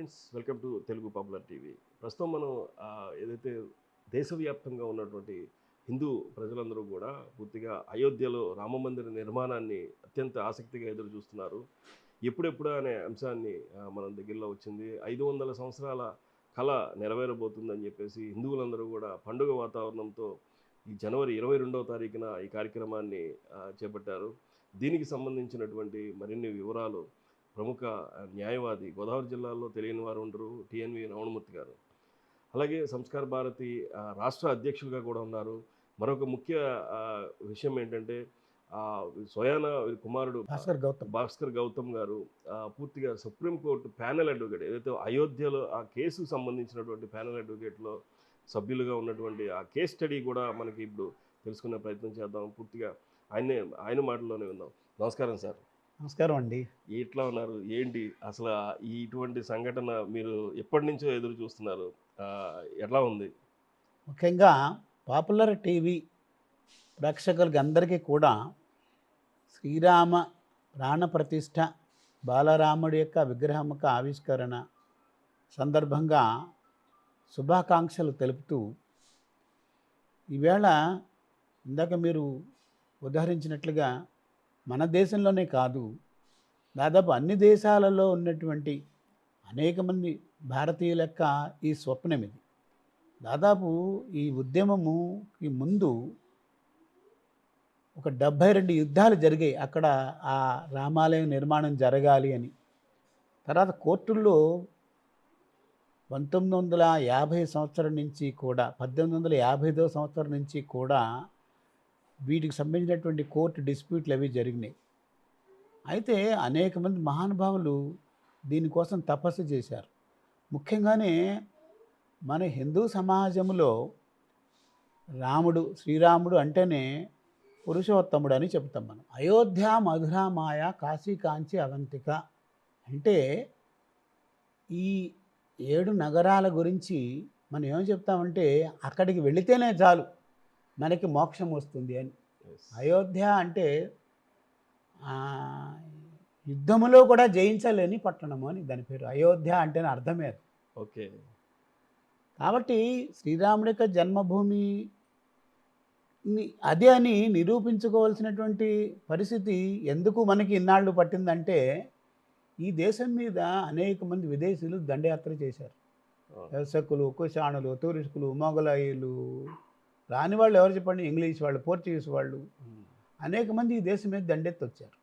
Friends welcome to Telugu popular TV. ప్రస్తుతం మనం ఏదైతే దేశవ్యాప్తంగా ఉన్నటువంటి హిందూ ప్రజలందరూ కూడా పూర్తిగా అయోధ్యలో రామమందిర నిర్మాణాన్ని అత్యంత ఆసక్తిగా ఎదురు చూస్తున్నారు ఎప్పుడెప్పుడు అనే అంశాన్ని మనం మన దగ్గరలో వచ్చింది. ఐదు వందల సంవత్సరాల కళ నెరవేరబోతుందని చెప్పేసి హిందువులందరూ కూడా పండుగ వాతావరణంతో ఈ జనవరి ఇరవై రెండవ తారీఖున ఈ కార్యక్రమాన్ని చేపట్టారు. దీనికి సంబంధించినటువంటి మరిన్ని వివరాలు ప్రముఖ న్యాయవాది గోదావరి జిల్లాలో తెలియని వారు ఉండరు. టిఎన్వి రమణమూర్తి గారు. అలాగే సంస్కార భారతి రాష్ట్ర అధ్యక్షులుగా కూడా ఉన్నారు. మరొక ముఖ్య విషయం ఏంటంటే స్వయాన కుమారుడు భాస్కర్ గౌతమ్. భాస్కర్ గౌతమ్ గారు పూర్తిగా సుప్రీంకోర్టు ప్యానెల్ అడ్వకేట్ ఏదైతే అయోధ్యలో ఆ కేసుకు సంబంధించినటువంటి ప్యానెల్ అడ్వకేట్లో సభ్యులుగా ఉన్నటువంటి ఆ కేస్ స్టడీ కూడా మనకి ఇప్పుడు తెలుసుకునే ప్రయత్నం చేద్దాం. పూర్తిగా ఆయనే ఆయన మాటల్లోనే విందాం. నమస్కారం సార్. నమస్కారం అండి. ఎట్లా ఉన్నారు? ఏంటి? అసలు ఇటువంటి సంఘటన మీరు ఎప్పటి నుంచో ఎదురు చూస్తున్నారు? ఆ, ఎట్లా ఉంది? ముఖ్యంగా పాపులర్ టీవీ ప్రేక్షకులకి అందరికీ కూడా శ్రీరామ ప్రాణ ప్రతిష్ఠ బాలరాముడి యొక్క విగ్రహం యొక్క ఆవిష్కరణ సందర్భంగా శుభాకాంక్షలు తెలుపుతూ ఈవేళ ఇందాక మీరు ఉదాహరించినట్లుగా మన దేశంలోనే కాదు దాదాపు అన్ని దేశాలలో ఉన్నటువంటి అనేక మంది భారతీయుల యొక్క ఈ స్వప్నం ఇది. దాదాపు ఈ ఉద్యమముకి ముందు ఒక డెబ్భై రెండు యుద్ధాలు జరిగాయి. అక్కడ ఆ రామాలయం నిర్మాణం జరగాలి అని. తర్వాత కోర్టుల్లో పంతొమ్మిది వందల యాభై సంవత్సరం నుంచి కూడా పద్దెనిమిది వందల యాభైదో సంవత్సరం నుంచి కూడా వీటికి సంబంధించినటువంటి కోర్టు డిస్ప్యూట్లు అవి జరిగినాయి. అయితే అనేక మంది మహానుభావులు దీనికోసం తపస్సు చేశారు. ముఖ్యంగానే మన హిందూ సమాజంలో రాముడు శ్రీరాముడు అంటేనే పురుషోత్తముడు అని చెప్తాం మనం. అయోధ్య మధుర మాయ కాశీ కాంచి అవంతిక అంటే ఈ ఏడు నగరాల గురించి మనం ఏం చెప్తామంటే అక్కడికి వెళితేనే చాలు. మనకి మోక్షం వస్తుంది అని. అయోధ్య అంటే యుద్ధములో కూడా జయించలేని పట్టణము అని దాని పేరు. అయోధ్య అంటేనే అర్థమే అది. ఓకే. కాబట్టి శ్రీరాముడి యొక్క జన్మభూమి అదే అని నిరూపించుకోవాల్సినటువంటి పరిస్థితి ఎందుకు మనకి ఇన్నాళ్ళు పట్టిందంటే ఈ దేశం మీద అనేక మంది విదేశీయులు దండయాత్ర చేశారు. వ్యవసకులు కుషాణులు టూరిస్టులు మొఘలాయిలు రాని వాళ్ళు ఎవరు చెప్పండి? ఇంగ్లీష్ వాళ్ళు పోర్చుగీస్ వాళ్ళు. అనేక మంది ఈ దేశం మీద దండెత్తి వచ్చారు.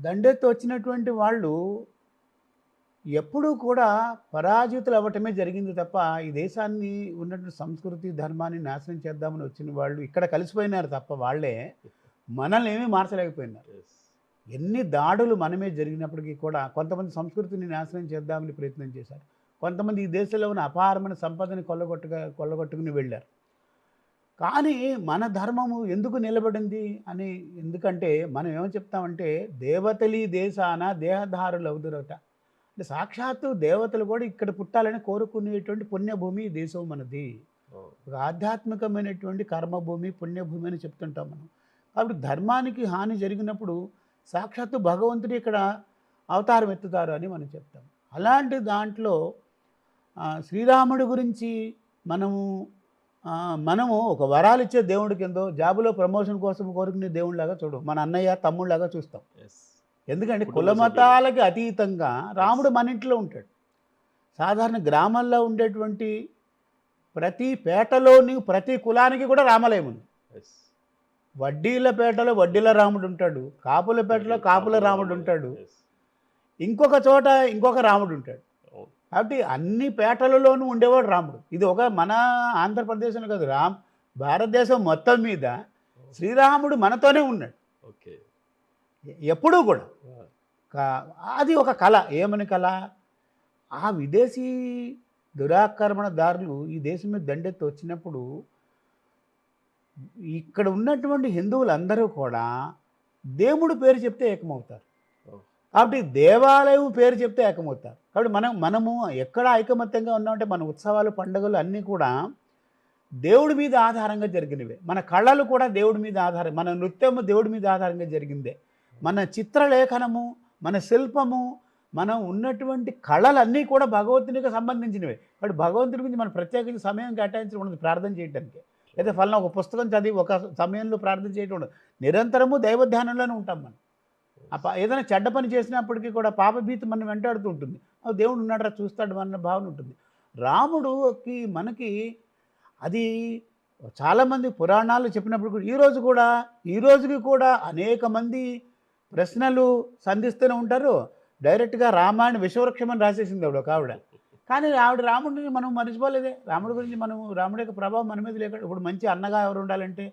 దండెత్తి వచ్చినటువంటి వాళ్ళు ఎప్పుడూ కూడా పరాజితులు అవ్వటమే జరిగింది తప్ప ఈ దేశాన్ని ఉన్నటువంటి సంస్కృతి ధర్మాన్ని నాశనం చేద్దామని వచ్చిన వాళ్ళు ఇక్కడ కలిసిపోయినారు తప్ప వాళ్ళే మనల్ని ఏమీ మార్చలేకపోయినారు. ఎన్ని దాడులు మనమే జరిగినప్పటికీ కూడా కొంతమంది సంస్కృతిని నాశనం చేద్దామని ప్రయత్నం చేశారు. కొంతమంది ఈ దేశంలో ఉన్న అపారమైన సంపదని కొల్లగొట్టుగా కొల్లగొట్టుకుని వెళ్ళారు. కానీ మన ధర్మము ఎందుకు నిలబడింది అని ఎందుకంటే మనం ఏమని చెప్తామంటే దేవతలి దేశాన దేహధారులు అవుదురట. అంటే సాక్షాత్తు దేవతలు కూడా ఇక్కడ పుట్టాలని కోరుకునేటువంటి పుణ్యభూమి దేశం మనది. ఒక ఆధ్యాత్మికమైనటువంటి కర్మభూమి పుణ్యభూమి అని చెప్తుంటాం మనం. కాబట్టి ధర్మానికి హాని జరిగినప్పుడు సాక్షాత్తు భగవంతుడు ఇక్కడ అవతారం ఎత్తుతారు అని మనం చెప్తాం. అలాంటి దాంట్లో శ్రీరాముడి గురించి మనము మనము ఒక వరాలు ఇచ్చే దేవుడి కిందో జాబులో ప్రమోషన్ కోసం కోరుకునే దేవుడిలాగా చూడం. మన అన్నయ్య తమ్ముళ్ళలాగా చూస్తాం. ఎందుకంటే కుటుంబ కుల మతాలకి అతీతంగా రాముడు మన ఇంట్లో ఉంటాడు. సాధారణ గ్రామాల్లో ఉండేటువంటి ప్రతి పేటలోని ప్రతి కులానికి కూడా రామాలయం ఉంది. వడ్డీల పేటలో వడ్డీల రాముడు ఉంటాడు. కాపుల పేటలో కాపుల రాముడు ఉంటాడు. ఇంకొక చోట ఇంకొక రాముడు ఉంటాడు. కాబట్టి అన్ని పేటలలోనూ ఉండేవాడు రాముడు. ఇది ఒక మన ఆంధ్రప్రదేశ్లో కాదు రామ్ భారతదేశం మొత్తం మీద శ్రీరాముడు మనతోనే ఉన్నాడు. ఓకే. ఎప్పుడూ కూడా. అది ఒక కళ. ఏమని కళ? ఆ విదేశీ దురాక్రమణదారులు ఈ దేశం మీద దండెత్తి వచ్చినప్పుడు ఇక్కడ ఉన్నటువంటి హిందువులందరూ కూడా దేవుడు పేరు చెప్తే ఏకమవుతారు. కాబట్టి దేవాలయం పేరు చెప్తే ఏకమవుతారు కాబట్టి మనం మనము ఎక్కడ ఐకమత్యంగా ఉన్నామంటే మన ఉత్సవాలు పండుగలు అన్నీ కూడా దేవుడి మీద ఆధారంగా జరిగినవే. మన కళలు కూడా దేవుడి మీద ఆధారం మన నృత్యము దేవుడి మీద ఆధారంగా జరిగిందే. మన చిత్రలేఖనము మన శిల్పము మనం ఉన్నటువంటి కళలన్నీ కూడా భగవంతునికి సంబంధించినవే. కాబట్టి భగవంతుడి గురించి మనం ప్రత్యేకించి సమయం కేటాయించడం ఉండదు ప్రార్థన చేయడానికి లేదా ఫలానా ఒక పుస్తకం చదివి ఒక సమయంలో ప్రార్థన చేయడం ఉండదు. నిరంతరము దైవ ధ్యానంలోనే ఉంటాం మనం. ఏదైనా చెడ్డ పని చేసినప్పటికీ కూడా పాపభీతి మనం వెంటాడుతూ ఉంటుంది. ఆ దేవుడు ఉన్నాడు చూస్తాడు అన్న భావన ఉంటుంది. రాముడుకి మనకి అది చాలామంది పురాణాలు చెప్పినప్పుడు కూడా ఈరోజు కూడా ఈ రోజుకి కూడా అనేక మంది ప్రశ్నలు సంధిస్తూనే ఉంటారు. డైరెక్ట్గా రామాయణ విశ్వవృక్షమని రాసేసింది ఆవిడ ఒక ఆవిడ. కానీ ఆవిడ రాముడిని మనం మర్చిపోలేదే. రాముడి గురించి మనం రాముడి యొక్క ప్రభావం మన మీద లేకుండా ఇప్పుడు మంచి అన్నగా ఎవరు ఉండాలంటే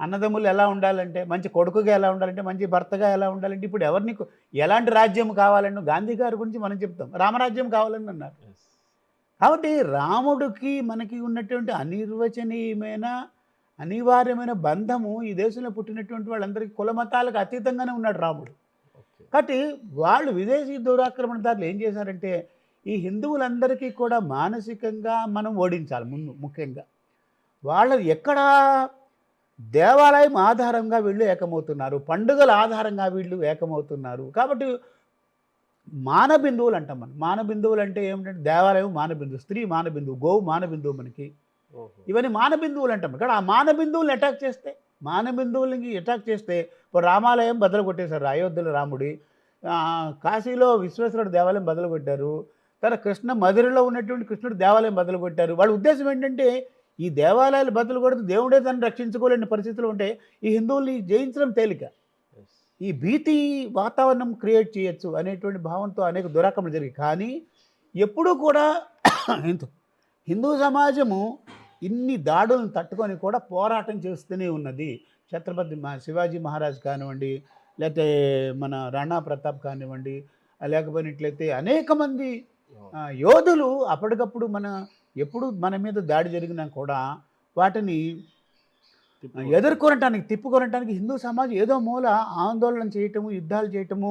అన్నదమ్ములు ఎలా ఉండాలంటే మంచి కొడుకుగా ఎలా ఉండాలంటే మంచి భర్తగా ఎలా ఉండాలంటే ఇప్పుడు ఎవరిని ఎలాంటి రాజ్యం కావాలని గాంధీ గారి గురించి మనం చెప్తాం. రామరాజ్యం కావాలని అన్నారు. కాబట్టి రాముడికి మనకి ఉన్నటువంటి అనిర్వచనీయమైన అనివార్యమైన బంధము ఈ దేశంలో పుట్టినటువంటి వాళ్ళందరికీ కుల మతాలకు అతీతంగానే ఉన్నాడు రాముడు. కాబట్టి వాళ్ళు విదేశీ దురాక్రమణదారులు ఏం చేశారంటే ఈ హిందువులందరికీ కూడా మానసికంగా మనం ఓడించాలి ముందు ముఖ్యంగా. వాళ్ళు ఎక్కడ దేవాలయం ఆధారంగా వీళ్ళు ఏకమవుతున్నారు. పండుగల ఆధారంగా వీళ్ళు ఏకమవుతున్నారు. కాబట్టి మానబిందువులు అంటాం మనం. మానబిందువులు అంటే ఏమిటంటే దేవాలయం మానబిందువు స్త్రీ మానబిందువు గోవు మానబిందువు మనకి. ఇవన్నీ మానబిందువులు అంటాం. ఇక్కడ ఆ మానబిందువులను అటాక్ చేస్తే మానబిందువులకి అటాక్ చేస్తే ఇప్పుడు రామాలయం బదులు కొట్టేశారు. అయోధ్యలో రాముడి. కాశీలో విశ్వేశ్వరుడు దేవాలయం బదులు కొట్టారు. తర్వాత కృష్ణ మధురలో ఉన్నటువంటి కృష్ణుడు దేవాలయం బదులు కొట్టారు. వాళ్ళ ఉద్దేశం ఏంటంటే ఈ దేవాలయాలు బద్దలు కొడితే దేవుడే దాన్ని రక్షించుకోలేని పరిస్థితులు ఉంటే ఈ హిందువుల్ని జయించడం తేలిక. ఈ భీతి వాతావరణం క్రియేట్ చేయొచ్చు అనేటువంటి భావంతో అనేక దురాక్రమణ జరిగాయి. కానీ ఎప్పుడూ కూడా హిందూ హిందూ సమాజము ఇన్ని దాడులను తట్టుకొని కూడా పోరాటం చేస్తూనే ఉన్నది. ఛత్రపతి మా శివాజీ మహారాజ్ కానివ్వండి లేకపోతే మన రాణా ప్రతాప్ కానివ్వండి లేకపోయినట్లయితే అనేక మంది యోధులు అప్పటికప్పుడు మన ఎప్పుడు మన మీద దాడి జరిగినా కూడా వాటిని ఎదుర్కొనటానికి తిప్పుకొనటానికి హిందూ సమాజం ఏదో మూల ఆందోళన చేయటము యుద్ధాలు చేయటము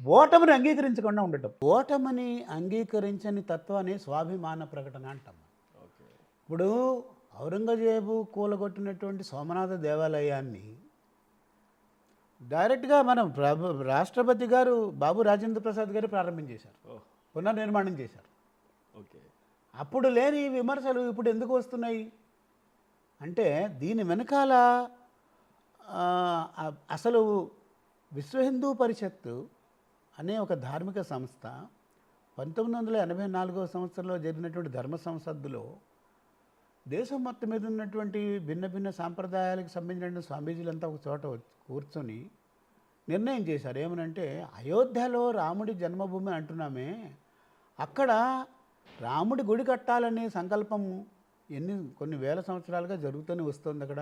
ఓటమిని అంగీకరించకుండా ఉండటం. ఓటమిని అంగీకరించని తత్వాన్ని స్వాభిమాన ప్రకటన అంటాం ఓకే. ఇప్పుడు ఔరంగజేబు కూలగొట్టినటువంటి సోమనాథ దేవాలయాన్ని డైరెక్ట్గా మనం ప్రభు రాష్ట్రపతి గారు బాబు రాజేంద్ర ప్రసాద్ గారు ప్రారంభించేశారు ఓహ్, పునర్నిర్మాణం చేశారు. ఓకే. అప్పుడు లేని విమర్శలు ఇప్పుడు ఎందుకు వస్తున్నాయి? అంటే దీని వెనకాల అసలు విశ్వ హిందూ పరిషత్తు అనే ఒక ధార్మిక సంస్థ పంతొమ్మిది వందల ఎనభై నాలుగవ సంవత్సరంలో జరిగినటువంటి ధర్మ సంసద్దులో దేశం మొత్తం మీద ఉన్నటువంటి భిన్న భిన్న సాంప్రదాయాలకు సంబంధించిన స్వామీజీలంతా ఒక చోట కూర్చొని నిర్ణయం చేశారు. ఏమనంటే అయోధ్యలో రాముడి జన్మభూమి అంటున్నామే. అక్కడ రాముడి గుడి కట్టాలనే సంకల్పం ఎన్ని కొన్ని వేల సంవత్సరాలుగా జరుగుతూనే వస్తుంది అక్కడ.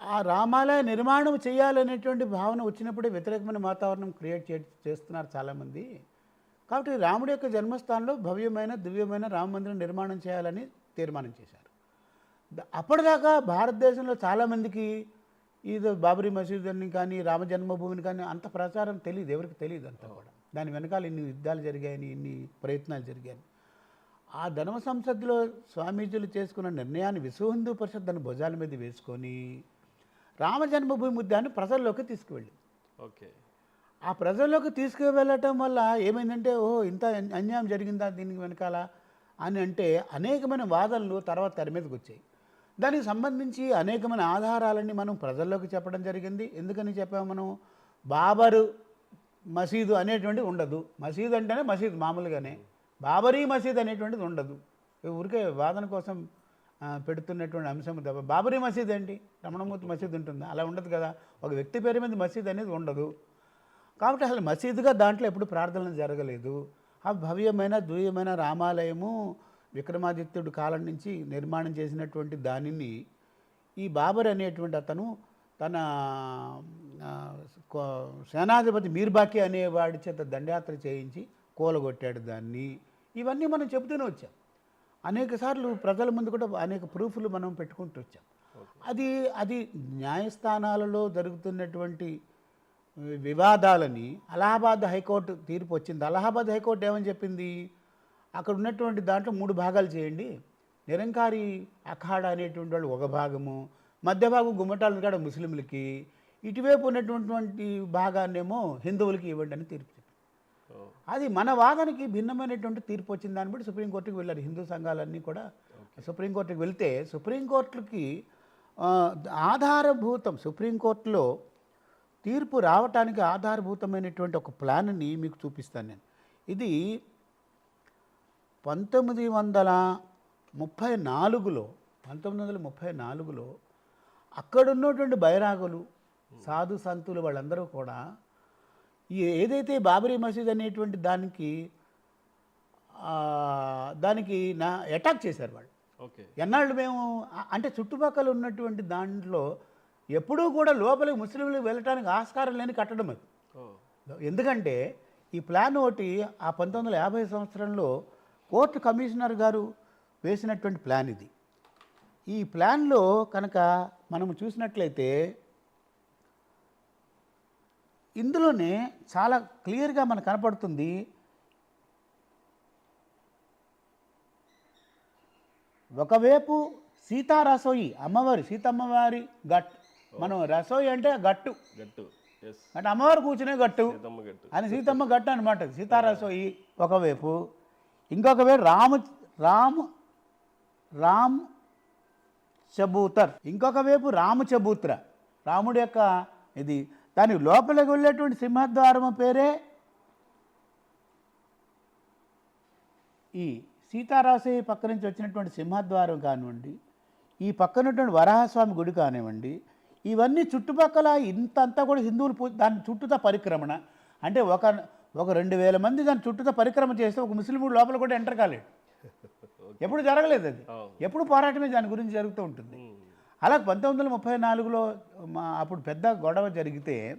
ఆ రామాలయ నిర్మాణం చేయాలనేటువంటి భావన వచ్చినప్పుడే వ్యతిరేకమైన వాతావరణం క్రియేట్ చే చేస్తున్నారు చాలామంది. కాబట్టి రాముడి యొక్క జన్మస్థానంలో భవ్యమైన దివ్యమైన రామ మందిరం నిర్మాణం చేయాలని తీర్మానం చేశారు. అప్పటిదాకా భారతదేశంలో చాలామందికి ఇది బాబరీ మసీదుని కానీ రామ జన్మభూమిని కానీ అంత ప్రచారం తెలియదు ఎవరికి తెలియదు అంతా కూడా. దాని వెనకాల ఇన్ని యుద్ధాలు జరిగాయని ఇన్ని ప్రయత్నాలు జరిగాయని. ఆ ధర్మ సంసద్దులో స్వామీజీలు చేసుకున్న నిర్ణయాన్ని విశ్వ హిందూ పరిషత్ దాని భుజాల మీద వేసుకొని రామ జన్మభూమి ముద్దాన్ని ప్రజల్లోకి తీసుకువెళ్ళి. ఓకే. ఆ ప్రజల్లోకి తీసుకువెళ్ళటం వల్ల ఏమైందంటే ఓహో ఇంత అన్- అన్యాయం జరిగిందా దీనికి వెనకాల? అని అంటే అనేకమైన వాదనలు తర్వాత తెర మీదకి వచ్చాయి. దానికి సంబంధించి అనేకమైన ఆధారాలన్నీ మనం ప్రజల్లోకి చెప్పడం జరిగింది. ఎందుకని చెప్పాము మనం? బాబరు మసీదు అనేటువంటిది ఉండదు. మసీదు అంటేనే మసీదు మామూలుగానే. బాబరీ మసీద్ అనేటువంటిది ఉండదు. ఊరికే వాదన కోసం పెడుతున్నటువంటి అంశం తప్ప. బాబరీ మసీద్ ఏంటి? రమణమూర్తి మసీద్ ఉంటుంది. అలా ఉండదు కదా. ఒక వ్యక్తి పేరు మీద మసీద్ అనేది ఉండదు. కాబట్టి అసలు మసీదుగా దాంట్లో ఎప్పుడు ప్రార్థనలు జరగలేదు. ఆ భవ్యమైన దివ్యమైన రామాలయము విక్రమాదిత్యుడు కాలం నుంచి నిర్మాణం చేసినటువంటి దానిని ఈ బాబర్ అనేటువంటి అతను తన సేనాధిపతి మీర్బాకి అనేవాడి చేత దండయాత్ర చేయించి కూలగొట్టాడు దాన్ని. ఇవన్నీ మనం చెబుతూనే వచ్చాం. అనేక సార్లు ప్రజల ముందు కూడా అనేక ప్రూఫ్లు మనం పెట్టుకుంటూ వచ్చాం. అది అది న్యాయస్థానాలలో జరుగుతున్నటువంటి వివాదాలని అలహాబాద్ హైకోర్టు తీర్పు వచ్చింది. అలహాబాద్ హైకోర్టు ఏమని చెప్పింది? అక్కడ ఉన్నటువంటి దాంట్లో మూడు భాగాలు చేయండి. నిరంకారి అఖాడా అనేటువంటి వాళ్ళు ఒక భాగము మధ్య భాగం గుమ్మటాలు కాడ ముస్లింలకి ఇటువైపు ఉన్నటువంటి భాగాన్నేమో హిందువులకి ఇవ్వండి అని తీర్పు అది మన వాదనకి భిన్నమైనటువంటి తీర్పు వచ్చింది దాన్ని బట్టి సుప్రీంకోర్టుకి వెళ్ళారు హిందూ సంఘాలన్నీ కూడా సుప్రీంకోర్టుకి వెళ్తే సుప్రీంకోర్టుకి ఆధారభూతం సుప్రీంకోర్టులో తీర్పు రావటానికి ఆధారభూతమైనటువంటి ఒక ప్లాన్ని మీకు చూపిస్తాను నేను. ఇది పంతొమ్మిది వందల ముప్పై నాలుగులో పంతొమ్మిది వందల ముప్పై నాలుగులో అక్కడ ఉన్నటువంటి బైరాగులు సాధు సంతులు వాళ్ళందరూ కూడా ఏదైతే బాబరీ మసీద్ అనేటువంటి దానికి దానికి నా అటాక్ చేశారు వాళ్ళు. ఓకే. ఎన్నాళ్ళు మేము అంటే చుట్టుపక్కల ఉన్నటువంటి దాంట్లో ఎప్పుడూ కూడా లోపలికి ముస్లింలు వెళ్ళటానికి ఆస్కారం లేని కట్టడం అది. ఎందుకంటే ఈ ప్లాన్ ఒకటి ఆ పంతొమ్మిది వందల యాభై సంవత్సరంలో కోర్టు కమిషనర్ గారు వేసినటువంటి ప్లాన్ ఇది. ఈ ప్లాన్లో కనుక మనం చూసినట్లయితే ఇందులోనే చాలా క్లియర్గా మనకు కనపడుతుంది ఒకవైపు సీతా రసోయి అమ్మవారి సీతమ్మవారి గట్ మనం రసోయి అంటే గట్టు. గట్టు. అంటే అమ్మవారు కూర్చునే గట్టు. అని సీతమ్మ గట్టు అనమాట సీతారాసోయి ఒకవైపు. ఇంకొక వైపు రాము రాము రామ్ చబూతర్. ఇంకొక వైపు రాము చబూత్ర. రాముడి యొక్క ఇది దాని లోపలికి వెళ్ళేటువంటి సింహద్వారము పేరే ఈ సీతారాసయ్య పక్క నుంచి వచ్చినటువంటి సింహద్వారం కానివ్వండి ఈ పక్కనటువంటి వరాహస్వామి గుడి కానివ్వండి ఇవన్నీ చుట్టుపక్కల ఇంతంతా కూడా హిందువులు దాని చుట్టూతా పరిక్రమణ. అంటే ఒక ఒక రెండు వేల మంది దాని చుట్టూతా పరిక్రమ చేస్తే ఒక ముస్లిం లోపల కూడా ఎంటర్ కాలేడు. ఎప్పుడు జరగలేదు అది. ఎప్పుడు పోరాటమే దాని గురించి జరుగుతూ ఉంటుంది. అలా పంతొమ్మిది వందల ముప్పై నాలుగులో మా అప్పుడు పెద్ద గొడవ జరిగితే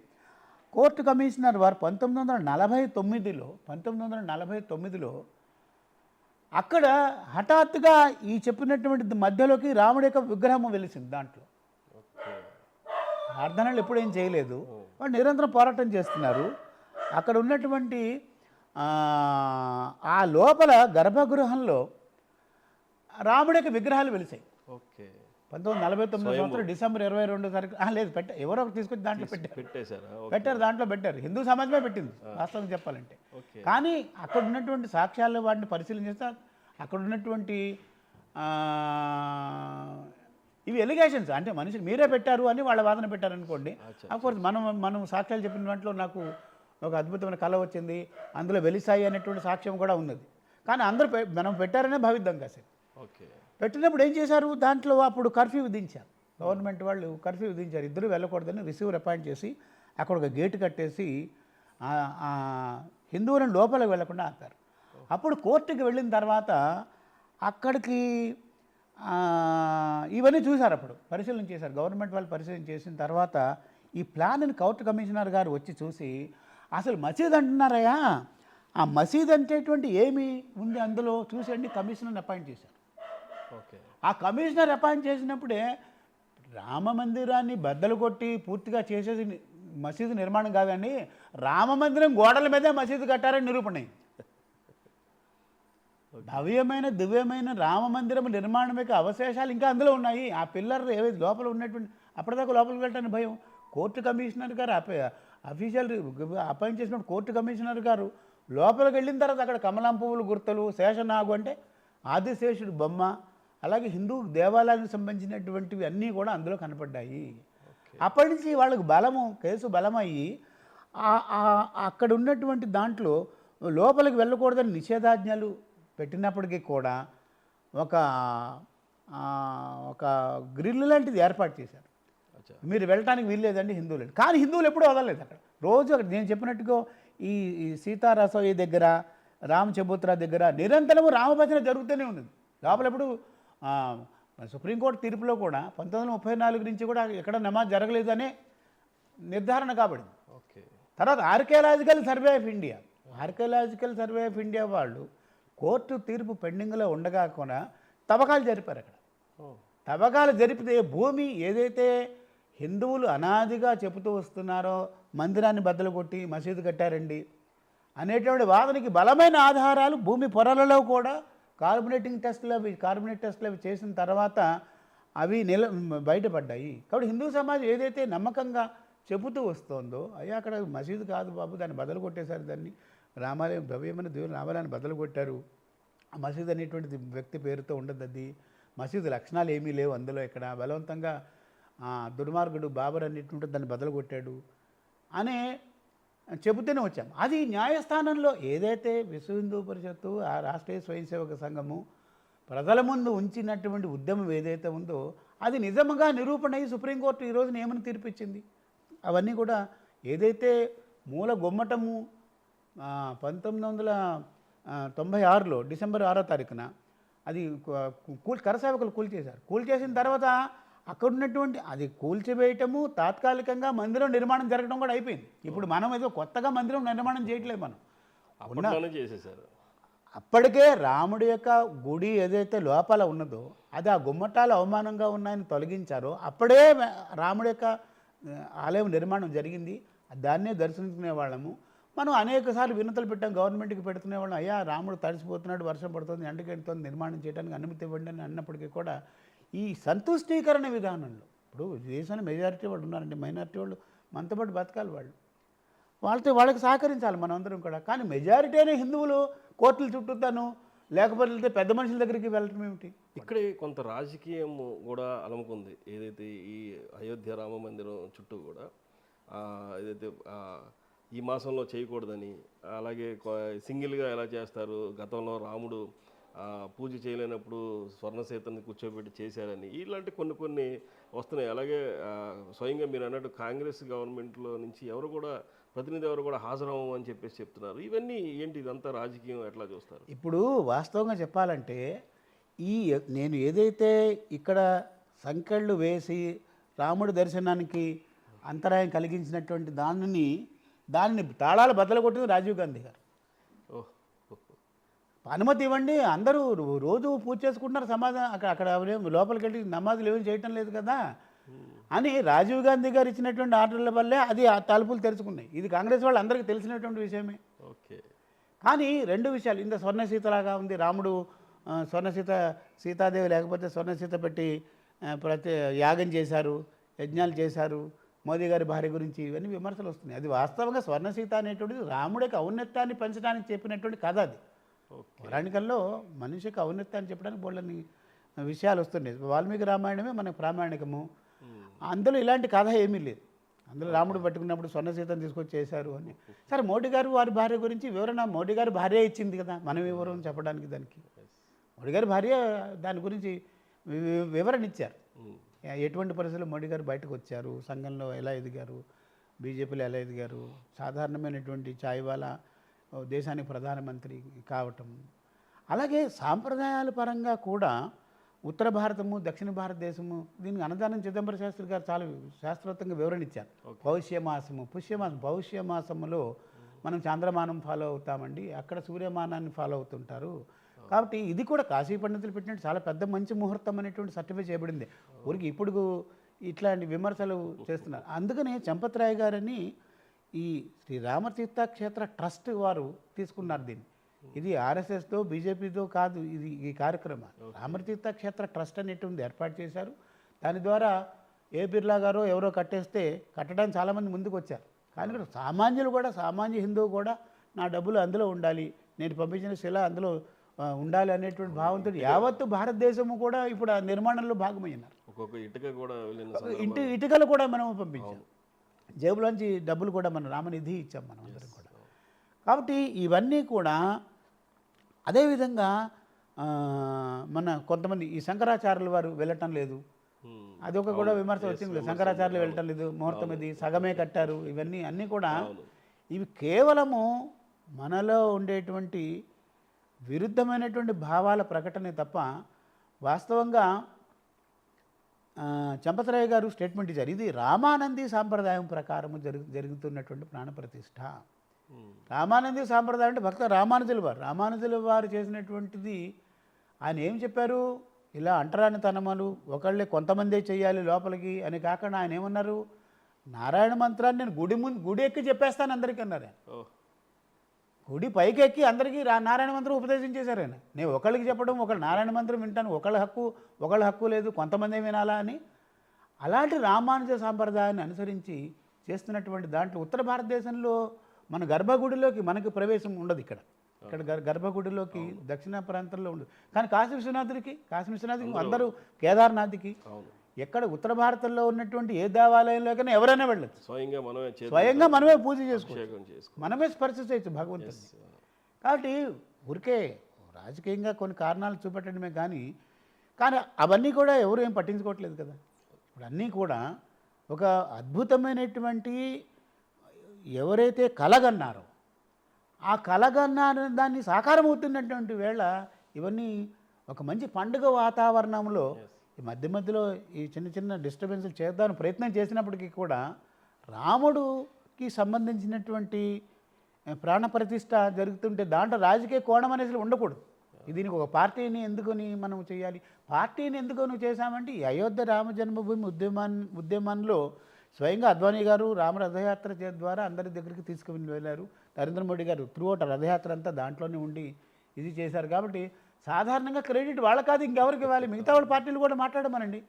కోర్టు కమిషనర్ వారు పంతొమ్మిది వందల నలభై తొమ్మిదిలో పంతొమ్మిది వందల నలభై తొమ్మిదిలో అక్కడ హఠాత్తుగా ఈ చెప్పినటువంటి మధ్యలోకి రాముడి యొక్క విగ్రహం వెలిసింది దాంట్లో. ప్రార్థనలు ఎప్పుడు ఏం చేయలేదు. వాళ్ళు నిరంతరం పోరాటం చేస్తున్నారు. అక్కడ ఉన్నటువంటి ఆ లోపల గర్భగృహంలో రాముడి యొక్క విగ్రహాలు వెలిసాయి. ఓకే. పంతొమ్మిది నలభై తొమ్మిది సంవత్సరం డిసెంబర్ ఇరవై రెండో తారీఖు లేదు పెట్ట ఎవరో ఒకరు తీసుకొచ్చి దాంట్లో పెట్టారు. పెట్టేశారా? పెట్టారు దాంట్లో పెట్టారు. హిందూ సమాజమే పెట్టింది వాస్తవం చెప్పాలంటే. కానీ అక్కడ ఉన్నటువంటి సాక్ష్యాలు వాటిని పరిశీలన చేస్తే అక్కడ ఉన్నటువంటి ఇవి ఎలిగేషన్స్ అంటే మనిషి మీరే పెట్టారు అని వాళ్ళ వాదన పెట్టారనుకోండి అఫ్కోర్స్ మనం మనం సాక్ష్యాలు చెప్పిన దాంట్లో నాకు ఒక అద్భుతమైన కళ వచ్చింది అందులో వెలిసాయి అనేటువంటి సాక్ష్యం కూడా ఉన్నది. కానీ అందరూ మనం పెట్టారనే భావిద్దాం కాసేపు. పెట్టినప్పుడు ఏం చేశారు? దాంట్లో అప్పుడు కర్ఫ్యూ విధించారు. గవర్నమెంట్ వాళ్ళు కర్ఫ్యూ విధించారు. ఇద్దరు వెళ్ళకూడదని రిసీవర్ అపాయింట్ చేసి అక్కడ ఒక గేటు కట్టేసి హిందువులను లోపలికి వెళ్ళకుండా ఆపారు. అప్పుడు కోర్టుకి వెళ్ళిన తర్వాత అక్కడికి ఇవన్నీ చూశారు అప్పుడు. పరిశీలన చేశారు. గవర్నమెంట్ వాళ్ళు పరిశీలన చేసిన తర్వాత ఈ ప్లాన్ని కోర్టు కమిషనర్ గారు వచ్చి చూసి అసలు మసీద్ అంటున్నారయ్యా? ఆ మసీద్ అంటేటువంటి ఏమి ఉంది అందులో? చూసండి కమిషనర్ని అపాయింట్ చేశారు. ఆ కమిషనర్ అపాయింట్ చేసినప్పుడే రామ మందిరాన్ని బద్దలు కొట్టి పూర్తిగా చేసేసి ని- మసీదు నిర్మాణం కాదండి రామ మందిరం గోడల మీదే మసీదు కట్టారని నిరూపణ. భవ్యమైన దివ్యమైన రామ మందిరం నిర్మాణం యొక్క అవశేషాలు ఇంకా అందులో ఉన్నాయి. ఆ పిల్లర్ ఏవైతే లోపల ఉన్నటువంటి అప్పటిదాకా లోపలికి వెళ్ళటానికి భయం. కోర్టు కమిషనర్ గారు అఫీషియల్ అపాయింట్ చేసినప్పుడు కోర్టు కమిషనర్ గారు లోపలికి వెళ్ళిన తర్వాత అక్కడ కమలం పువ్వులు గుర్తలు శేషనాగు అంటే ఆదిశేషుడు బొమ్మ అలాగే హిందూ దేవాలయానికి సంబంధించినటువంటివి అన్నీ కూడా అందులో కనపడ్డాయి. అప్పటి నుంచి వాళ్ళకి బలము కేసు బలమయ్యి అక్కడ ఉన్నటువంటి దాంట్లో లోపలికి వెళ్ళకూడదని నిషేధాజ్ఞలు పెట్టినప్పటికీ కూడా ఒక ఒక గ్రిల్ లాంటిది ఏర్పాటు చేశారు. మీరు వెళ్ళటానికి వీల్లేదండి హిందువులు. కానీ హిందువులు ఎప్పుడూ వదలలేదు అక్కడ. రోజు అక్కడ నేను చెప్పినట్టుగా ఈ ఈ సీతారాసోయి దగ్గర రామ్ చబూత్రా దగ్గర నిరంతరము రామభజన జరుగుతూనే ఉన్నది. లోపల ఎప్పుడు సుప్రీంకోర్టు తీర్పులో కూడా పంతొమ్మిది వందల ముప్పై నాలుగు నుంచి కూడా ఎక్కడ నమాజ్ జరగలేదనే నిర్ధారణ కాబడింది. ఓకే. తర్వాత archaeological survey of India archaeological survey of India వాళ్ళు కోర్టు తీర్పు పెండింగ్లో ఉండగా కూడా తవ్వకాలు జరిపారు అక్కడ. తవ్వకాలు జరిపితే భూమి ఏదైతే హిందువులు అనాదిగా చెబుతూ వస్తున్నారో మందిరాన్ని బద్దలు కొట్టి మసీదు కట్టారండి అనేటువంటి వాదనకి బలమైన ఆధారాలు భూమి పొరలలో కూడా కార్బొనేటింగ్ టెస్టులు అవి కార్బొనేట్ టెస్టులు అవి చేసిన తర్వాత అవి నిల బయటపడ్డాయి. కాబట్టి హిందూ సమాజం ఏదైతే నమ్మకంగా చెబుతూ వస్తోందో అయ్యా అక్కడ మసీదు కాదు బాబు దాన్ని బదలు కొట్టేశారు దాన్ని. రామాలయం భవ్యమైన దేవుని రామాలయాన్ని బదలు కొట్టారు. మసీదు అనేటువంటి అనేటువంటిది వ్యక్తి పేరుతో ఉండదు అది. మసీదు లక్షణాలు ఏమీ లేవు అందులో ఇక్కడ బలవంతంగా ఆ, దుర్మార్గుడు బాబర్ అనేటువంటి దాన్ని బదలు కొట్టాడు. అనే చెబుతూనే వచ్చాం. అది న్యాయస్థానంలో ఏదైతే విశ్వ హిందూ పరిషత్తు ఆ రాష్ట్రీయ స్వయం సేవక సంఘము ప్రజల ముందు ఉంచినటువంటి ఉద్యమం ఏదైతే ఉందో అది నిజంగా నిరూపణ అయ్యి సుప్రీంకోర్టు ఈ రోజున ఏమని తీర్పిచ్చింది. అవన్నీ కూడా ఏదైతే మూల గుమ్మటము పంతొమ్మిది వందల తొంభై ఆరులో డిసెంబర్ ఆరో తారీఖున అది కూల్ కరసేవకులు కూల్చేశారు. కూల్చేసిన తర్వాత అక్కడ ఉన్నటువంటి అది కూల్చివేయటము తాత్కాలికంగా మందిరం నిర్మాణం జరగడం కూడా అయిపోయింది. ఇప్పుడు మనం ఏదో కొత్తగా మందిరం నిర్మాణం చేయట్లేదు మనం. అప్పట్లోనే చేసేసారు అప్పటికే రాముడి యొక్క గుడి ఏదైతే లోపల ఉన్నదో అది ఆ గుమ్మటాలు అవమానంగా ఉన్నాయని తొలగించారో అప్పుడే రాముడి యొక్క ఆలయం నిర్మాణం జరిగింది. దాన్నే దర్శించుకునే వాళ్ళము. మనం అనేక సార్లు వినతులు పెట్టాం గవర్నమెంట్కి పెడుతునే వాళ్ళం. అయ్యా రాముడు తడిసిపోతున్నాడు వర్షం పడుతుంది ఎండకెడుతుంది నిర్మాణం చేయడానికి అనుమతి ఇవ్వండి అని అన్నప్పటికీ కూడా ఈ సంతుష్టీకరణ విధానంలో ఇప్పుడు దేశంలో మెజారిటీ వాళ్ళు ఉన్నారండి మైనారిటీ వాళ్ళు మనతో పాటు బతకాలి వాళ్ళు. వాళ్ళతో వాళ్ళకి సహకరించాలి మనం అందరం కూడా. కానీ మెజారిటీ అయిన హిందువులు కోర్టుల చుట్టూతాను లేకపోతే వెళ్తే పెద్ద మనుషుల దగ్గరికి వెళ్ళటం ఏమిటి? ఇక్కడే కొంత రాజకీయం కూడా అలముకుంది. ఏదైతే ఈ అయోధ్య రామ మందిరం చుట్టూ కూడా ఏదైతే ఈ మాసంలో చేయకూడదని అలాగే సింగిల్గా ఎలా చేస్తారు గతంలో రాముడు పూజ చేయలేనప్పుడు స్వర్ణసీతని కూర్చోబెట్టి చేశారని ఇలాంటి కొన్ని కొన్ని వస్తున్నాయి. అలాగే స్వయంగా మీరు అన్నట్టు కాంగ్రెస్ గవర్నమెంట్లో నుంచి ఎవరు కూడా ప్రతినిధి ఎవరు కూడా హాజరవ్వము అని చెప్పేసి చెప్తున్నారు. ఇవన్నీ ఏంటి? ఇదంతా రాజకీయం ఎట్లా చూస్తారు? ఇప్పుడు వాస్తవంగా చెప్పాలంటే ఈ నేను ఏదైతే ఇక్కడ సంకెళ్ళు వేసి రాముడి దర్శనానికి అంతరాయం కలిగించినటువంటి దానిని దానిని తాళాలు బద్దలు కొట్టింది రాజీవ్ గాంధీ గారు. అనుమతి ఇవ్వండి. అందరూ రోజు పూజ చేసుకుంటున్నారు సమాధానం అక్కడ అక్కడ లోపలికి వెళ్ళి నమాజులు ఏమీ చేయటం లేదు కదా. అని రాజీవ్ గాంధీ గారు ఇచ్చినటువంటి ఆర్డర్ల వల్లే అది ఆ తలుపులు తెరుచుకున్నాయి. ఇది కాంగ్రెస్ వాళ్ళు అందరికీ తెలిసినటువంటి విషయమే. ఓకే. కానీ రెండు విషయాలు. ఇంత స్వర్ణ సీతలాగా ఉంది. రాముడు స్వర్ణ సీత సీతాదేవి లేకపోతే స్వర్ణ సీత పెట్టి ప్రతి యాగం చేశారు యజ్ఞాలు చేశారు. మోదీ గారి భార్య గురించి ఇవన్నీ విమర్శలు వస్తున్నాయి. అది వాస్తవంగా స్వర్ణ సీత అనేటువంటిది రాముడికి ఔన్నత్యాన్ని పెంచడానికి చెప్పినటువంటి కథ అది. ఓకే. పౌరాణికంలో మనిషికి ఔన్నత్యాన్ని చెప్పడానికి బోళ్ళని విషయాలు వస్తున్నాయి. వాల్మీకి రామాయణమే మనకు ప్రామాణికము. అందులో ఇలాంటి కథ ఏమీ లేదు. అందులో రాముడు పట్టుకున్నప్పుడు స్వర్ణ సీతను తీసుకొచ్చి చేశారు అని. సరే మోడీ గారు వారి భార్య గురించి వివరణ మోడీ గారి భార్య ఇచ్చింది కదా మనం అని చెప్పడానికి దానికి. మోడీ గారి భార్య దాని గురించి వివరణ ఇచ్చారు. ఎటువంటి పరిస్థితుల్లో మోడీ గారు బయటకు వచ్చారు? సంఘంలో ఎలా ఎదిగారు? బీజేపీలో ఎలా ఎదిగారు? సాధారణమైనటువంటి ఛాయ్ వాలా ఓ దేశానికి ప్రధానమంత్రి కావటం. అలాగే సాంప్రదాయాల పరంగా కూడా ఉత్తర భారతము దక్షిణ భారతదేశము దీనికి అన్నదానం చిదంబర శాస్త్రి గారు చాలా శాస్త్రోక్తంగా వివరణ ఇచ్చారు. పౌష్యమాసము పుష్యమాసం పౌష్యమాసములో మనం చాంద్రమానం ఫాలో అవుతామండి అక్కడ సూర్యమానాన్ని ఫాలో అవుతుంటారు. కాబట్టి ఇది కూడా కాశీ పండితులు పెట్టినట్టు చాలా పెద్ద మంచి ముహూర్తం అనేటువంటి సర్టిఫై చేయబడింది. ఊరికి ఇప్పుడు ఇట్లాంటి విమర్శలు చేస్తున్నారు. అందుకని చంపత్రాయ్ గారని ఈ శ్రీ రామతీర్థ క్షేత్ర ట్రస్ట్ వారు తీసుకున్నారు దీన్ని. ఇది ఆర్ఎస్ఎస్తో బీజేపీతో కాదు ఇది ఈ కార్యక్రమం. రామతీర్థ క్షేత్ర ట్రస్ట్ అనేటువంటి ఏర్పాటు చేశారు. దాని ద్వారా ఏ బిర్లా గారో ఎవరో కట్టేస్తే కట్టడానికి చాలామంది ముందుకు వచ్చారు కానీ సామాన్యులు కూడా సామాన్య హిందువు కూడా నా డబ్బులు అందులో ఉండాలి నేను పంపించిన శిల అందులో ఉండాలి అనేటువంటి భావంతో యావత్తు భారతదేశము కూడా ఇప్పుడు ఆ నిర్మాణంలో ఒక్కొక్క ఇటుక కూడా వెళ్ళిన సందర్భాలు. ఇంటి ఇటుకలు కూడా మనం పంపించాం. జేబులోంచి డబ్బులు కూడా మన రామనిధి ఇచ్చాం మనం అందరం కూడా. కాబట్టి ఇవన్నీ కూడా అదేవిధంగా మన కొంతమంది ఈ శంకరాచార్యుల వారు వెళ్ళటం లేదు. Hmm. అదొక కూడా విమర్శ వచ్చింది శంకరాచార్యులు వెళ్ళటం లేదు ముహూర్తం ఇది సగమే కట్టారు ఇవన్నీ అన్నీ కూడా. ఇవి కేవలము మనలో ఉండేటువంటి విరుద్ధమైనటువంటి భావాల ప్రకటనే తప్ప వాస్తవంగా చంపతరాయ్ గారు స్టేట్మెంట్ ఇచ్చారు. ఇది రామానంది సాంప్రదాయం ప్రకారం జరుగు జరుగుతున్నటువంటి ప్రాణప్రతిష్ఠ. రామానంది సాంప్రదాయం అంటే భక్త రామానుజుల వారు. రామానుజుల వారు చేసినటువంటిది ఆయన ఏం చెప్పారు? ఇలా అంటరాని తనమలు ఒకళ్ళే కొంతమందే చేయాలి లోపలికి అని కాకుండా ఆయన ఏమన్నారు? నారాయణ మంత్రాన్ని నేను గుడి ముందు గుడి ఎక్కి చెప్పేస్తాను అందరికీ అన్నారు గుడి పైకి ఎక్కి అందరికీ రా నారాయణ మంత్రం ఉపదేశం చేశారు ఆయన. నేను ఒకళ్ళకి చెప్పడం ఒకళ్ళు నారాయణ మంత్రం వింటాను ఒకళ్ళ హక్కు ఒకళ్ళ హక్కు లేదు కొంతమంది వినాలా అని. అలాంటి రామానుజ సాంప్రదాయాన్ని అనుసరించి చేస్తున్నటువంటి దాంట్లో ఉత్తర భారతదేశంలో మన గర్భగుడిలోకి మనకి ప్రవేశం ఉండదు ఇక్కడ. ఇక్కడ గర్- గర్భగుడిలోకి దక్షిణ ప్రాంతంలో ఉండదు కానీ కాశీ విశ్వనాథుడికి కాశీ విశ్వనాథుడికి అందరూ కేదార్నాథ్కి అవును. ఎక్కడ ఉత్తర భారతంలో ఉన్నటువంటి ఏ దేవాలయంలోకైనా ఎవరైనా వెళ్ళచ్చు. స్వయంగా మనమే స్వయంగా మనమే పూజ చేసుకోవచ్చు. మనమే స్పర్శ చేయొచ్చు భగవంతుని. కాబట్టి ఊరికే రాజకీయంగా కొన్ని కారణాలు చూపెట్టడమే కానీ కానీ అవన్నీ కూడా ఎవరు ఏం పట్టించుకోవట్లేదు కదా. ఇప్పుడు అన్నీ కూడా ఒక అద్భుతమైనటువంటి ఎవరైతే కలగన్నారో ఆ కలగన్నారు దాన్ని సాకారం అవుతున్నటువంటి వేళ ఇవన్నీ ఒక మంచి పండుగ వాతావరణంలో ఈ మధ్య మధ్యలో ఈ చిన్న చిన్న డిస్టర్బెన్స్లు చేద్దామని ప్రయత్నం చేసినప్పటికీ కూడా రాముడుకి సంబంధించినటువంటి ప్రాణప్రతిష్ట జరుగుతుంటే దాంట్లో రాజకీయ కోణం అనేది ఉండకూడదు. దీనికి ఒక పార్టీని ఎందుకుని మనం చేయాలి? పార్టీని ఎందుకు నువ్వు చేశామంటే ఈ అయోధ్య రామ జన్మభూమి ఉద్యమాన్ ఉద్యమంలో స్వయంగా అద్వానీ గారు రామ రథయాత్ర చే- ద్వారా అందరి దగ్గరికి తీసుకుని వెళ్ళారు నరేంద్ర మోడీ గారు త్రూ రథయాత్ర అంతా దాంట్లోనే ఉండి ఇది చేశారు. కాబట్టి సాధారణంగా క్రెడిట్ వాళ్ళ కాదు ఇంకెవరికి ఇవ్వాలి? మిగతా వాళ్ళ పార్టీలు కూడా మాట్లాడమనండి.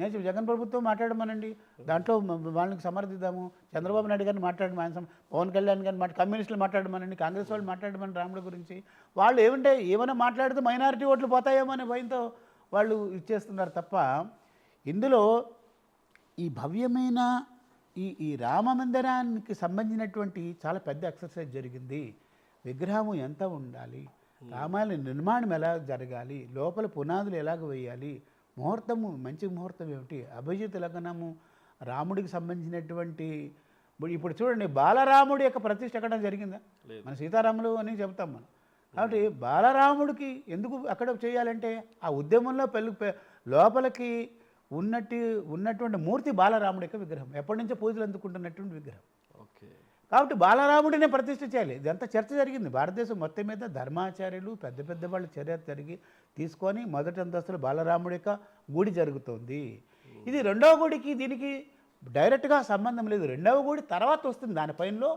నేను జగన్ ప్రభుత్వం మాట్లాడమనండి. దాంట్లో వాళ్ళకి సమర్థిద్దాము. చంద్రబాబు నాయుడు గారిని మాట్లాడమని ఆయన పవన్ కళ్యాణ్ గారిని మాట కమ్యూనిస్టులు మాట్లాడమనండి. కాంగ్రెస్ వాళ్ళు మాట్లాడమని రాముల గురించి. వాళ్ళు ఏమంటే ఏమైనా మాట్లాడితే మైనారిటీ ఓట్లు పోతాయేమో అనే భయంతో వాళ్ళు ఇచ్చేస్తున్నారు తప్ప ఇందులో ఈ భవ్యమైన ఈ ఈ రామ మందిరానికి సంబంధించినటువంటి చాలా పెద్ద ఎక్సర్సైజ్ జరిగింది. విగ్రహం ఎంత ఉండాలి? రామాయణ నిర్మాణం ఎలా జరగాలి? లోపల పునాదులు ఎలాగ వేయాలి? ముహూర్తము మంచి ముహూర్తం ఏమిటి? అభిజిత్ లగ్నము రాముడికి సంబంధించినటువంటి ఇప్పుడు చూడండి బాలరాముడి యొక్క ప్రతిష్ట ఎక్కడ జరిగిందా. మన సీతారాములు అని చెప్తాం మనం. కాబట్టి బాలరాముడికి ఎందుకు అక్కడ చేయాలంటే ఆ ఉద్యమంలో పెళ్ళి లోపలికి ఉన్నట్టు ఉన్నటువంటి మూర్తి బాలరాముడి యొక్క విగ్రహం. ఎప్పటి నుంచో పూజలు అందుకుంటున్నటువంటి విగ్రహం. కాబట్టి బాలరాముడినే ప్రతిష్ఠ చేయాలి. ఇదంతా చర్చ జరిగింది. భారతదేశం మొత్తం మీద ధర్మాచార్యులు పెద్ద పెద్ద వాళ్ళ చర్య జరిగి తీసుకొని మొదటి అంతస్తులో బాలరాముడి యొక్క గుడి జరుగుతోంది. ఇది రెండవ గుడికి దీనికి డైరెక్ట్గా సంబంధం లేదు. రెండవ గుడి తర్వాత వస్తుంది. దానిపైనలో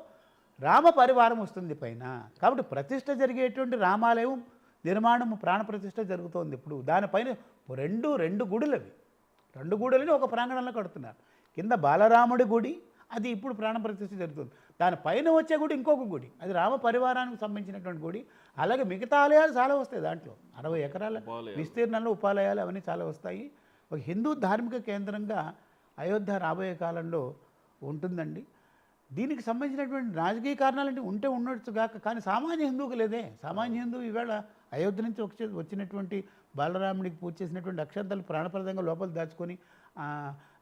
రామ పరివారం వస్తుంది పైన. కాబట్టి ప్రతిష్ట జరిగేటువంటి రామాలయం నిర్మాణం ప్రాణప్రతిష్ఠ జరుగుతోంది ఇప్పుడు. దానిపైన రెండు రెండు గుడులు అవి రెండు గుడులని ఒక ప్రాంగణంలో కడుతున్నారు. కింద బాలరాముడి గుడి అది ఇప్పుడు ప్రాణ ప్రతిష్ఠ జరుగుతుంది. దాని పైన వచ్చే గుడి ఇంకొక గుడి. అది రామ పరివారానికి సంబంధించినటువంటి గుడి. అలాగే మిగతా ఆలయాలు చాలా వస్తాయి దాంట్లో. అరవై ఎకరాల. విస్తీర్ణంలో ఉపాలయాలు అవన్నీ చాలా వస్తాయి. ఒక హిందూ ధార్మిక కేంద్రంగా అయోధ్య రాబోయే కాలంలో ఉంటుందండి. దీనికి సంబంధించినటువంటి రాజకీయ కారణాలంటే ఉంటే ఉండొచ్చు కాక కానీ సామాన్య హిందువుకు లేదే. సామాన్య హిందువు ఈవేళ అయోధ్య నుంచి వచ్చే వచ్చినటువంటి బాలరాముడికి పూజ చేసినటువంటి అక్షంతలు ప్రాణప్రదంగా లోపల దాచుకొని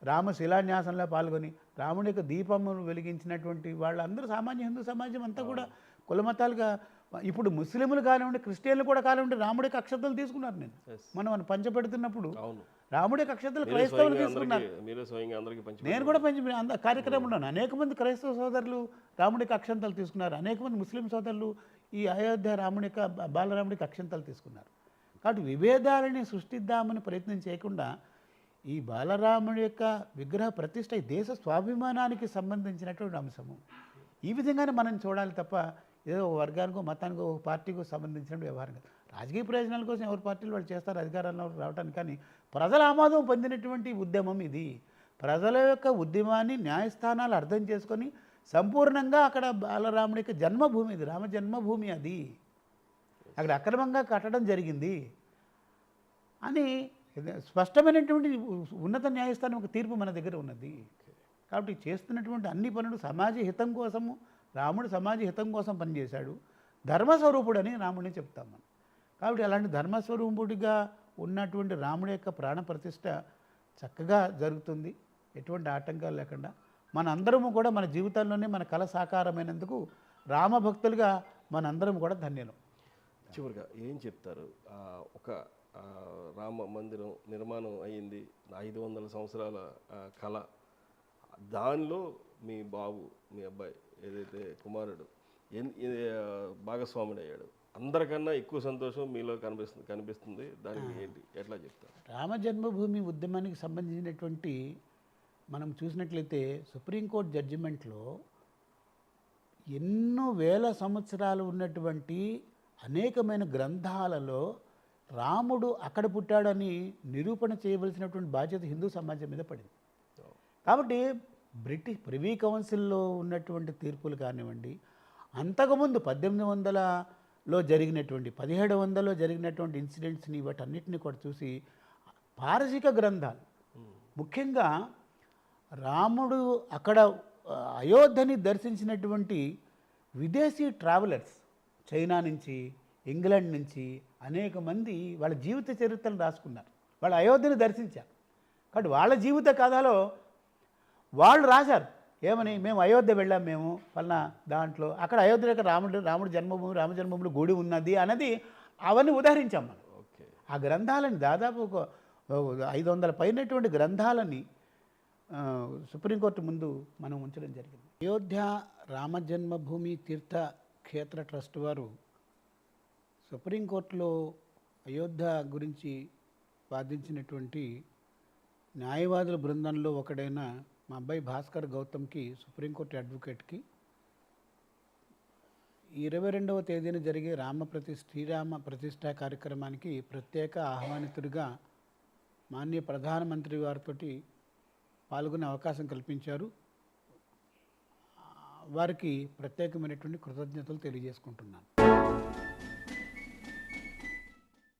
రామ శిలాన్యాసంలో పాల్గొని రాముడి యొక్క దీపమును వెలిగించినటువంటి వాళ్ళందరూ సామాన్య హిందూ సమాజం అంతా కూడా కులమతాలుగా ఇప్పుడు ముస్లింలు కానివ్వండి క్రిస్టియన్లు కూడా కానివ్వండి రాముడికి అక్షతలు తీసుకున్నారు నేను. మనం ఆయన పంచబెడుతున్నప్పుడు అవును. రాముడికి అక్షతలు క్రైస్తవులు తీసుకున్నారు. నేను కూడా పంచి కార్యక్రమంలో అనేక మంది క్రైస్తవ సోదరులు రాముడికి అక్షంతలు తీసుకున్నారు. అనేక మంది ముస్లిం సోదరులు ఈ అయోధ్య రాముడి యొక్క బా- బాలరాముడికి అక్షంతలు తీసుకున్నారు. కాబట్టి విభేదాలని సృష్టిద్దామని ప్రయత్నం చేయకుండా ఈ బాలరాముడి యొక్క విగ్రహ ప్రతిష్ట దేశ స్వాభిమానానికి సంబంధించినటువంటి అంశము. ఈ విధంగానే మనం చూడాలి తప్ప ఏదో వర్గానికో మతానికో ఒక పార్టీకో సంబంధించిన వ్యవహారం కాదు. రాజకీయ ప్రయోజనాల కోసం ఎవరి పార్టీలు వాళ్ళు చేస్తారు అధికారంలో రావడానికి కానీ ప్రజల ఆమోదం పొందినటువంటి ఉద్యమం ఇది. ప్రజల యొక్క ఉద్యమాన్ని న్యాయస్థానాలు అర్థం చేసుకొని సంపూర్ణంగా అక్కడ బాలరాముడి యొక్క జన్మభూమి ఇది రామ జన్మభూమి అది. అక్కడ అక్రమంగా కట్టడం జరిగింది. అని స్పష్టమైనటువంటి ఉన్నత న్యాయస్థానం ఒక తీర్పు మన దగ్గర ఉన్నది. కాబట్టి చేస్తున్నటువంటి అన్ని పనులు సమాజ హితం కోసము రాముడు సమాజ హితం కోసం పనిచేశాడు. ధర్మస్వరూపుడని రాముడిని చెప్తాం మనం. కాబట్టి అలాంటి ధర్మస్వరూపుడిగా ఉన్నటువంటి రాముడి యొక్క ప్రాణ ప్రతిష్ట చక్కగా జరుగుతుంది. ఎటువంటి ఆటంకాలు లేకుండా మన అందరము కూడా మన జీవితంలోనే మన కళ సాకారమైనందుకు రామభక్తులుగా మనందరం కూడా ధన్యులం. చివరిగా ఏం చెప్తారు? ఒక రామ మందిరం నిర్మాణం అయ్యింది. ఐదు వందల సంవత్సరాల కళ. దానిలో మీ బాబు మీ అబ్బాయి ఏదైతే కుమారుడు భాగస్వాముడు అయ్యాడు అందరికన్నా ఎక్కువ సంతోషం మీలో కనిపిస్తుంది కనిపిస్తుంది. దానికి ఏంటి? ఎట్లా చెప్తారు? రామ జన్మభూమి ఉద్యమానికి సంబంధించినటువంటి మనం చూసినట్లయితే సుప్రీంకోర్టు జడ్జిమెంట్లో ఎన్నో వేల సంవత్సరాలు ఉన్నటువంటి అనేకమైన గ్రంథాలలో రాముడు అక్కడ పుట్టాడని నిరూపణ చేయవలసినటువంటి బాధ్యత హిందూ సమాజం మీద పడింది. కాబట్టి బ్రిటిష్ ప్రివీ కౌన్సిల్లో ఉన్నటువంటి తీర్పులు కానివ్వండి అంతకుముందు పద్దెనిమిది వందలలో జరిగినటువంటి పదిహేడు వందలలో జరిగినటువంటి ఇన్సిడెంట్స్ని వాటన్నిటిని కూడా చూసి పారసిక గ్రంథాలు. ముఖ్యంగా రాముడు అక్కడ అయోధ్యని దర్శించినటువంటి విదేశీ ట్రావెలర్స్ చైనా నుంచి ఇంగ్లాండ్ నుంచి అనేక మంది వాళ్ళ జీవిత చరిత్రను రాసుకున్నారు. వాళ్ళు అయోధ్యని దర్శించారు. కాబట్టి వాళ్ళ జీవిత కథలో వాళ్ళు రాశారు. ఏమని? మేము అయోధ్య వెళ్ళాం మేము పలానా దాంట్లో అక్కడ అయోధ్య యొక్క రాముడు రాముడు జన్మభూమి రామ జన్మభూమిలో గుడి ఉన్నది అన్నది అవన్నీ ఉదాహరించాం మనం. ఓకే. ఆ గ్రంథాలని దాదాపు ఒక ఐదు వందల పైనటువంటి గ్రంథాలని సుప్రీంకోర్టు ముందు మనం ఉంచడం జరిగింది. అయోధ్య రామ జన్మభూమి తీర్థ క్షేత్ర ట్రస్ట్ వారు సుప్రీంకోర్టులో అయోధ్య గురించి వాదించినటువంటి న్యాయవాదుల బృందంలో ఒకడైన మా అబ్బాయి భాస్కర్ గౌతమ్కి సుప్రీంకోర్టు అడ్వకేట్కి ఇరవై రెండవ తేదీన జరిగే రామ ప్రతి శ్రీరామ ప్రతిష్ట కార్యక్రమానికి ప్రత్యేక ఆహ్వానితుడిగా మాన్య ప్రధానమంత్రి వారితో పాల్గొనే అవకాశం కల్పించారు. వారికి ప్రత్యేకమైనటువంటి కృతజ్ఞతలు తెలియజేసుకుంటున్నాను.